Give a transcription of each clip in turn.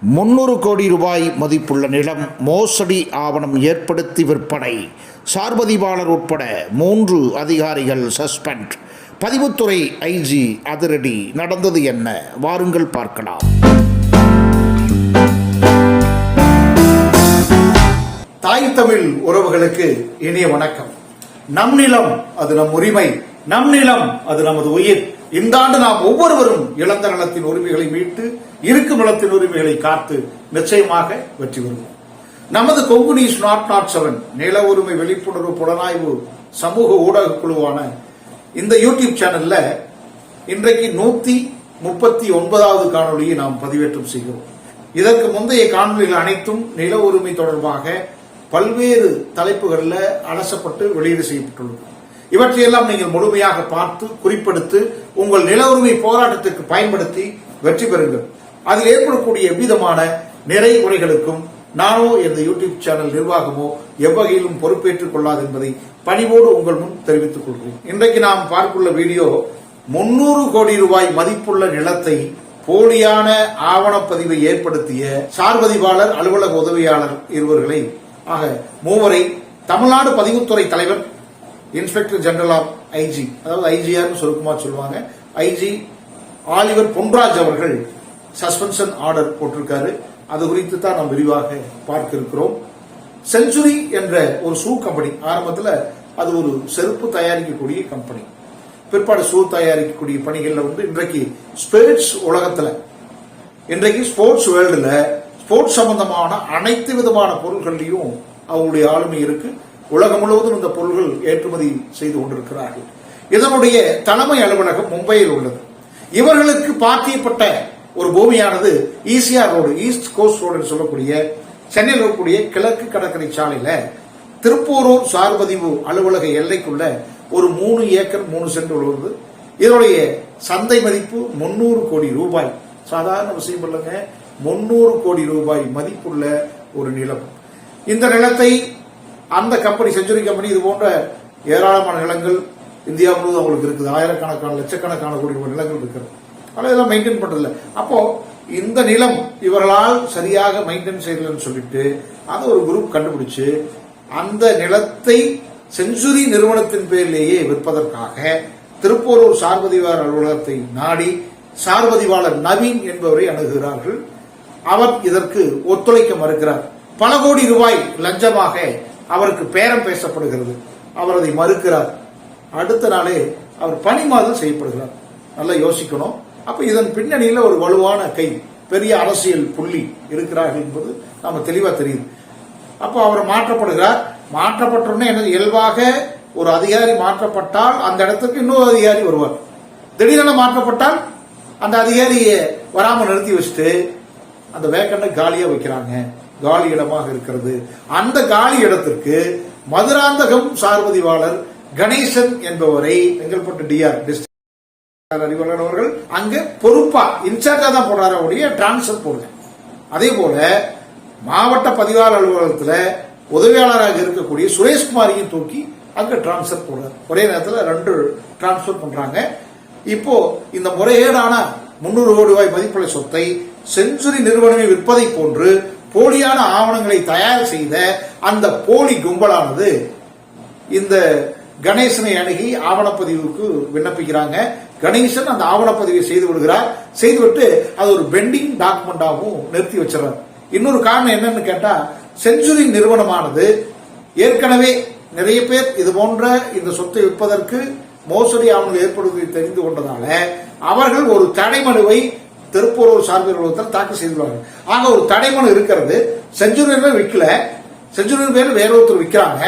முன்னூறு கோடி ரூபாய் மதிப்புள்ள நிலம் மோசடி ஆவணம் ஏற்படுத்தி விற்பனை. சார்பதிவாளர் உட்பட மூன்று அதிகாரிகள் சஸ்பெண்ட். பதிவுத்துறை ஐஜி அதிரடி. நடந்தது என்ன? வாருங்கள் பார்க்கலாம். தாய் தமிழ் உறவுகளுக்கு இனிய வணக்கம். நம் நிலம் அது நம் உரிமை நம் நிலம் அது நமது உயிர். இந்த ஆண்டு நாம் ஒவ்வொருவரும் இழந்த நலத்தின் உரிமைகளை மீட்டு இருக்கும் நலத்தின் உரிமைகளை காத்து நிச்சயமாக வெற்றி பெறுவோம். நமது கொங்குனிஸ் நாட் நாட் செவன் நில உரிமை விழிப்புணர்வு புலனாய்வு சமூக ஊடக குழுவான இந்த யூடியூப் சேனல்ல இன்றைக்கு நூத்தி முப்பத்தி ஒன்பதாவது காணொலியை நாம் பதிவேற்றம் செய்கிறோம். இதற்கு முந்தைய காணொலிகள் அனைத்தும் நில உரிமை தொடர்பாக பல்வேறு தலைப்புகளில் அலசப்பட்டு வெளியீடு செய்யப்பட்டுள்ளது. இவற்றையெல்லாம் நீங்கள் முழுமையாக பார்த்து குறிப்பெடுத்து உங்கள் நில உரிமை போராட்டத்திற்கு பயன்படுத்தி வெற்றி பெறுங்கள். அதில் ஏற்படக்கூடிய எவ்விதமான நிறை குறைகளுக்கும் நானோ இந்த யூடியூப் சேனல் நிர்வாகமோ எவ்வகையிலும் பொறுப்பேற்றுக் கொள்ளாது என்பதை பணிவோடு உங்கள் முன் தெரிவித்துக் கொள்கிறேன். இன்றைக்கு நாம் பார்க்குள்ள வீடியோ முன்னூறு கோடி ரூபாய் மதிப்புள்ள நிலத்தை போலியான ஆவணப்பதிவை ஏற்படுத்திய சார்பதிவாளர் அலுவலக உதவியாளர் இருவர்களை ஆக மூவரை தமிழ்நாடு பதிவுத்துறை தலைவர் இன்ஸ்பெக்டர் ஜெனரல் ஆஃப் ஐஜி அதாவது ஐஜிஆர் சுருக்கமா சொல்லுவாங்க. ஐஜி ஆலிவர் பொன்ராஜ் அவர்கள் சஸ்பென்ஷன் ஆர்டர் போட்டிருக்காரு. அது குறித்து தான் நாம் விரிவாக பார்க்க இருக்கிறோம் செஞ்சுரி என்ற ஒரு ஷூ கம்பெனி ஆரம்பத்தில் அது ஒரு செருப்பு தயாரிக்கக்கூடிய கம்பெனி. பிற்பாடு ஷூ தயாரிக்கக்கூடிய பணிகளில் வந்து இன்றைக்கு ஸ்போர்ட்ஸ் உலகத்தில் இன்றைக்கு ஸ்போர்ட்ஸ் வேர்ல்டில் ஸ்போர்ட்ஸ் சம்பந்தமான அனைத்து விதமான பொருள்கள்லையும் அவங்களுடைய ஆளுமை இருக்கு. உலகம் முழுவதும் இந்த பொருள்கள் ஏற்றுமதி செய்து கொண்டிருக்கிறார்கள். இதனுடைய தலைமை அலுவலகம் மும்பையில் உள்ளது. இவர்களுக்கு பாத்தியப்பட்ட ஒரு பூமியானது ECR road east coast road சொல்லக்கூடிய சென்னையில் இருக்கக்கூடிய கிழக்கு கடற்கரை சாலையில திருப்பூரூர் சார்பதிவு அலுவலக எல்லைக்குள்ள ஒரு மூணு ஏக்கர் மூணு சென்ட் உள்ளது. இதனுடைய சந்தை மதிப்பு முன்னூறு கோடி ரூபாய். சாதாரண விஷயம் இல்லைங்க. முன்னூறு கோடி ரூபாய் மதிப்புள்ள ஒரு நிலம். இந்த நிலத்தை அந்த கம்பெனி செஞ்சுரி கம்பெனி இது போன்ற ஏராளமான நிலங்கள் இந்தியா முழுவதும் அவங்களுக்கு இருக்குது. ஆயிரக்கணக்கான லட்சக்கணக்கான கோடி ரூபாய் நிலங்கள் இருக்கிறது. ஆனால் இதெல்லாம் மெயின்டைன் பண்றதில்ல. அப்போ இந்த நிலம் இவர்களால் சரியாக மெயின்டைன் செய்யலன்னு சொல்லிட்டு அதை ஒரு குரூப் கண்டுபிடிச்சு அந்த நிலத்தை செஞ்சுரி நிறுவனத்தின் பேரிலேயே விற்பதற்காக திருப்பூரூர் சார்பதிவாளர் அலுவலகத்தை நாடி சார்பதிவாளர் நவீன் என்பவரை அணுகுகிறார்கள். அவர் இதற்கு ஒத்துழைக்க மறுக்கிறார். பல கோடி ரூபாய் லஞ்சமாக அவருக்கு பேரம் பேசப்படுகிறது. அவர் அதை மறுக்கிறார். அடுத்த நாளே அவர் பணிமாதம் செய்யப்படுகிறார். நல்லா யோசிக்கணும். அப்ப இதன் பின்னணியில ஒரு வலுவான கை பெரிய அரசியல் புள்ளி இருக்கிறார்கள் என்பது நாம தெளிவா தெரியுது. அப்போ அவர் மாற்றப்படுகிறார். மாற்றப்பட்டோடனே என்ன இயல்பாக ஒரு அதிகாரி மாற்றப்பட்டால் அந்த இடத்துக்கு இன்னொரு அதிகாரி வருவார். திடீரென மாற்றப்பட்டால் அந்த அதிகாரியை வராமல் நிறுத்தி வச்சுட்டு அந்த வேக்கண்டை காலியாக வைக்கிறாங்க. காலி இடமாக இருக்கிறது. அந்த காலி இடத்திற்கு மதுராந்தகம் சார்பதிவாளர் கணேசன் என்பவரை செங்கல்பட்டு டிஆர் டிஸ்ட்ரிக்ட் அறிவாளர் அவர்கள் அங்கு பொறுப்பா இன்சார்ஜா தான் போடுறாரு அவருடைய டிரான்ஸ்பர் போடுங்க. அதே போல மாவட்ட பதிவாளர் அலுவலகத்தில் உதவியாளராக இருக்கக்கூடிய சுரேஷ்குமாரையும் தூக்கி அங்க டிரான்ஸ்பர் போடுறாரு. ஒரே நேரத்தில் ரெண்டு டிரான்ஸ்பர் பண்றாங்க. இப்போ இந்த முறைகேடான முன்னூறு கோடி ரூபாய் மதிப்புள்ள சொத்தை செஞ்சுரி நிறுவனமே விற்பதை போன்று போலியான ஆவணங்களை தயார் செய்த அந்த போலி கும்பலானது இந்த கணேசனை அணுகி ஆவணப்பதிவுக்கு விண்ணப்பிக்கிறாங்க. கணேசன் அந்த ஆவணப்பதிவை செய்து விடுகிறார் செய்துவிட்டு அது ஒரு பெண்டிங் டாக்குமெண்டாகவும் நிறுத்தி வச்சிடறார். இன்னொரு காரணம் என்னன்னு கேட்டா செஞ்சுரி நிறுவனமானது ஏற்கனவே நிறைய பேர் இது போன்ற இந்த சொத்தை விற்பதற்கு மோசடி ஆவணங்கள் ஏற்படுவதை தெரிந்து கொண்டதால அவர்கள் ஒரு தடைமனுவை திருப்பூரூர் சார்பில் நிறுவனத்தில் தாக்கல் செய்துள்ளார்கள். ஆக ஒரு தடைமனு இருக்கிறது. செஞ்சுரி விற்கல செஞ்சுரி பேர் வேற ஒருத்தர் விற்கிறாங்க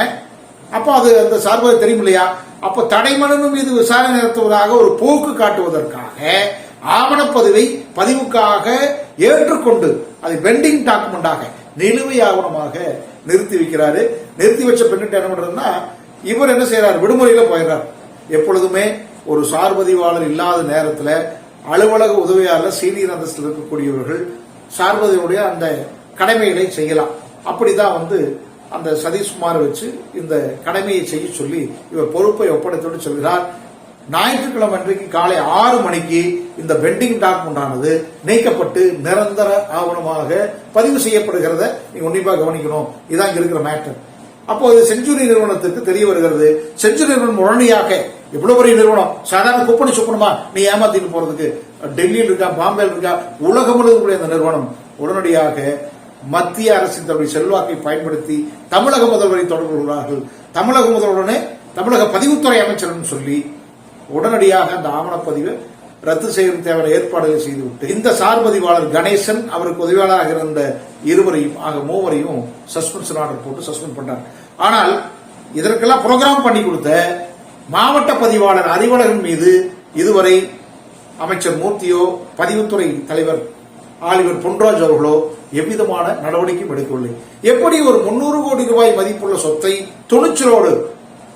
அப்போ அது அந்த சார்பாக தெரியும் இல்லையா அப்போ தடைமனு மீது விசாரணை நடத்துவதாக ஒரு போக்கு காட்டுவதற்காக ஆவணப்பதிவை பதிவுக்காக ஏற்றுக்கொண்டு அதை பெண்டிங் டாக்குமெண்டாக நிலுவை ஆவணமாக நிறுத்தி வைக்கிறாரு. நிறுத்தி வச்ச பெண்ணிட்ட என்ன பண்றதுன்னா இவர் என்ன செய்யறாரு விடுமுறையில போயிடுறார். எப்பொழுதுமே ஒரு சார்பதிவாளர் இல்லாத நேரத்தில் அலுவலக உதவியாளர் சீனியர் அந்தஸ்தில் இருக்கக்கூடியவர்கள் சார்பதியுடைய அந்த கடமைகளை செய்யலாம். அப்படிதான் வந்து அந்த சதீஷ்குமார் வச்சு இந்த கடமையை செய்ய சொல்லி இவர் பொறுப்பை ஒப்படைத்தோடு சொல்கிறார். ஞாயிற்றுக்கிழமை அன்றைக்கு காலை ஆறு மணிக்கு இந்த பெண்டிங் டாக்குமெண்ட் ஆனது நீக்கப்பட்டு நிரந்தர ஆவணமாக பதிவு செய்யப்படுகிறத நீங்க உன்னிப்பா கவனிக்கணும். இதான் இங்க இருக்கிற மேட்டர். அப்போ இது செஞ்சுரி நிறுவனத்துக்கு தெரிய வருகிறது. செஞ்சுரி நிறுவனம் உடனடியாக எவ்வளவு பெரிய நிறுவனம் சாதாரண குப்பனி சுப்பணுமா நீ ஏமாத்திட்டு போறதுக்கு? டெல்லியில் இருக்கா பாம்பேல இருக்கா? உலகம் முழுவதும் இந்த நிறுவனம் உடனடியாக மத்திய அரசின் தன்னுடைய செல்வாக்கை பயன்படுத்தி தமிழக முதல்வரை தொடர்பு கொள்கிறார்கள். தமிழக முதல்வருடனே தமிழக பதிவுத்துறை அமைச்சர்னு சொல்லி உடனடியாக அந்த ஆவணப்பதிவை ரத்து செய்யும் தேவையான ஏற்பாடுகள் செய்துவிட்டு இந்த சார்பதிவாளர் கணேசன் அவருக்கு உதவியாளராக இருந்த இருவரையும் ஆக மூவரையும் சஸ்பென்ஷன் ஆர்டர் போட்டு சஸ்பெண்ட் பண்ணார் ஆனால் இதற்கெல்லாம் ப்ரோக்ராம் பண்ணி கொடுத்த மாவட்ட பதிவாளர் அறிவழகன் மீது இதுவரை அமைச்சர் மூர்த்தியோ பதிவுத்துறை தலைவர் ஆளுநர் பொன்ராஜ் அவர்களோ எவ்விதமான நடவடிக்கையும் எடுக்கவில்லை. எப்படி ஒரு முன்னூறு கோடி ரூபாய் மதிப்புள்ள சொத்தை துணிச்சலோடு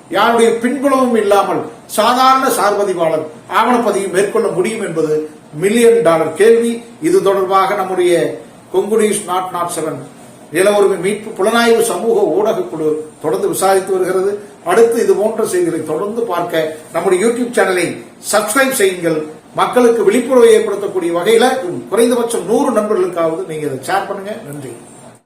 யாருடைய பின்புலமும் இல்லாமல் சாதாரண சார்பதிவாளர் ஆவணப்பதிவு மேற்கொள்ள முடியும் என்பது மில்லியன் டாலர் கேள்வி. இது தொடர்பாக நம்முடைய கொங்கு நாட் நாட் செவன் நில உரிமை மீட்பு புலனாய்வு சமூக ஊடக குழு தொடர்ந்து விசாரித்து வருகிறது. அடுத்து இது போன்ற செய்திகளை தொடர்ந்து பார்க்க நம்முடைய யூடியூப் சேனலை சப்ஸ்கிரைப் செய்யுங்கள். மக்களுக்கு விழிப்புணர்வை ஏற்படுத்தக்கூடிய வகையில குறைந்தபட்சம் நூறு நண்பர்களுக்காவது நீங்க இதை ஷேர் பண்ணுங்க. நன்றி.